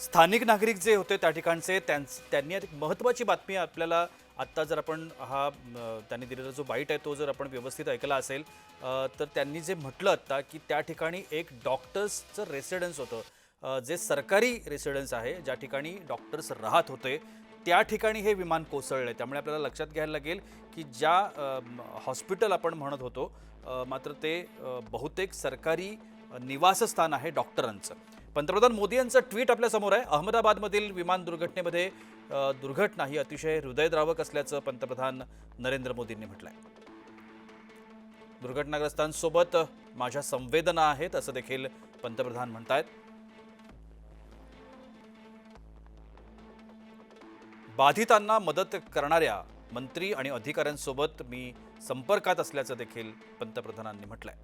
स्थानिक नागरिक जे होते त्या ठिकाणचे त्यांच त्यांनी एक महत्त्वाची बातमी आपल्याला आत्ता जर आपण हा त्यांनी दिलेला जो बाईट आहे तो जर आपण व्यवस्थित ऐकला असेल तर त्यांनी जे म्हटलं आत्ता की त्या ठिकाणी एक डॉक्टर्सचं रेसिडेन्स होतं. जे सरकारी रेसिडेन्स आहे ज्या ठिकाणी डॉक्टर्स राहत होते त्या ठिकाणी हे विमान कोसळले त्यामुळे आपल्याला लक्षात घ्यायला लागेल की ज्या हॉस्पिटल आपण म्हणत होतो मात्र ते बहुतेक सरकारी निवासस्थान आहे डॉक्टरांचं. पंतप्रधान मोदी यांचं ट्विट आपल्यासमोर आहे. अहमदाबादमधील विमान दुर्घटनेमध्ये दुर्घटना ही अतिशय हृदयद्रावक असल्याचं पंतप्रधान नरेंद्र मोदींनी म्हटलंय. दुर्घटनाग्रस्तांसोबत माझ्या संवेदना आहेत असं देखील पंतप्रधान म्हणतायत. बाधितांना मदत करणाऱ्या मंत्री आणि अधिकाऱ्यांसोबत मी संपर्कात असल्याचं देखील पंतप्रधानांनी म्हटलंय.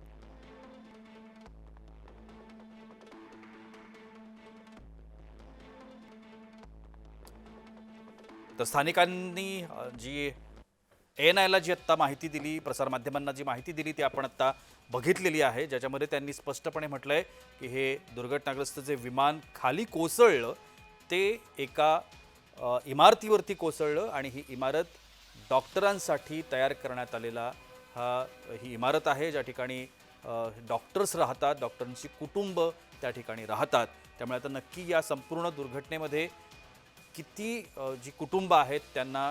तर स्थानिकांनी जी एन आयला जी आत्ता माहिती दिली प्रसारमाध्यमांना जी माहिती दिली ती आपण आत्ता बघितलेली आहे. ज्याच्यामध्ये त्यांनी स्पष्टपणे म्हटलं आहे की हे दुर्घटनाग्रस्त जे विमान खाली कोसळलं ते एका इमारतीवरती कोसळलं आणि ही इमारत डॉक्टरांसाठी तयार करण्यात आलेला हा ही इमारत आहे. ज्या ठिकाणी डॉक्टर्स राहतात डॉक्टरांची कुटुंब त्या ठिकाणी राहतात. त्यामुळे आता नक्की या संपूर्ण दुर्घटनेमध्ये किती जी कुटुंब आहेत त्यांना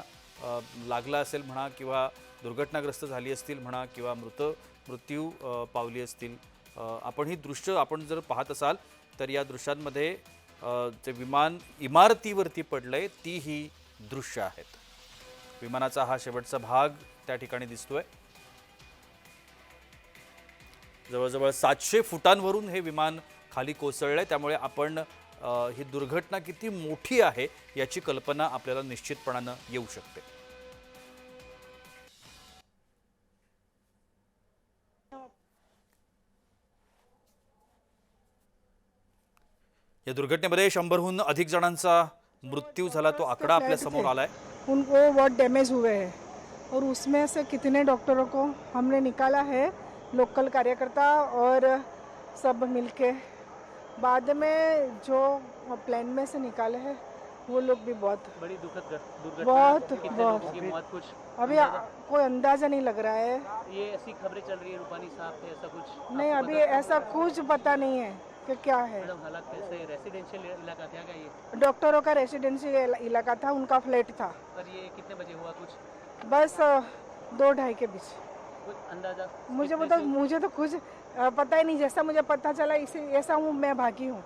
लागला असेल म्हणा किंवा दुर्घटनाग्रस्त झाली असतील म्हणा किंवा मृत मृत्यू पावली असतील आपण ही दृश्य आपण जर पाहत असाल तर या दृश्यांमध्ये जे विमान इमारतीवरती पडलं आहे ती ही दृश्य आहेत. विमानाचा हा शेवटचा भाग त्या ठिकाणी दिसतोय. जवळजवळ सातशे फुटांवरून हे विमान खाली कोसळलं आहे त्यामुळे आपण ही दुर्घटना किती मोठी आहे याची कल्पना आपल्याला निश्चितपणानं येऊ शकते. या दुर्घटनेमध्ये शंभरहून अधिक जणांचा मृत्यू झाला तो आकडा आपल्यासमोर आलाय. उनको बहुत डैमेज हुए हैं और उसमें से कितने डॉक्टरों को हमने निकाला है लोकल कार्यकर्ता और सब मिलके। बाद में जो प्लेन में से निकाले हैं वो लोग भी बहुत बड़ी दुखद दुर्घटना बहुत, बहुत। की मौत कुछ अभी आ- कोई अंदाज़ा नहीं लग रहा है। ये ऐसी खबरें चल रही है रूपानी साहब थे ऐसा कुछ? नहीं अभी ऐसा कुछ पता नहीं है कि क्या है। हालात कैसे? रेसिडेंशियल इलाका था क्या ये? डॉक्टरों का रेसिडेंशियल इलाका था उनका फ्लैट था। ये कितने बजे हुआ कुछ? बस दो ढाई के बीच। कुछ अंदाजा मुझे से- मुझे तो कुछ पता ही नहीं जैसा मुझे पता चला इसे ऐसा हूँ मैं भागी हूँ।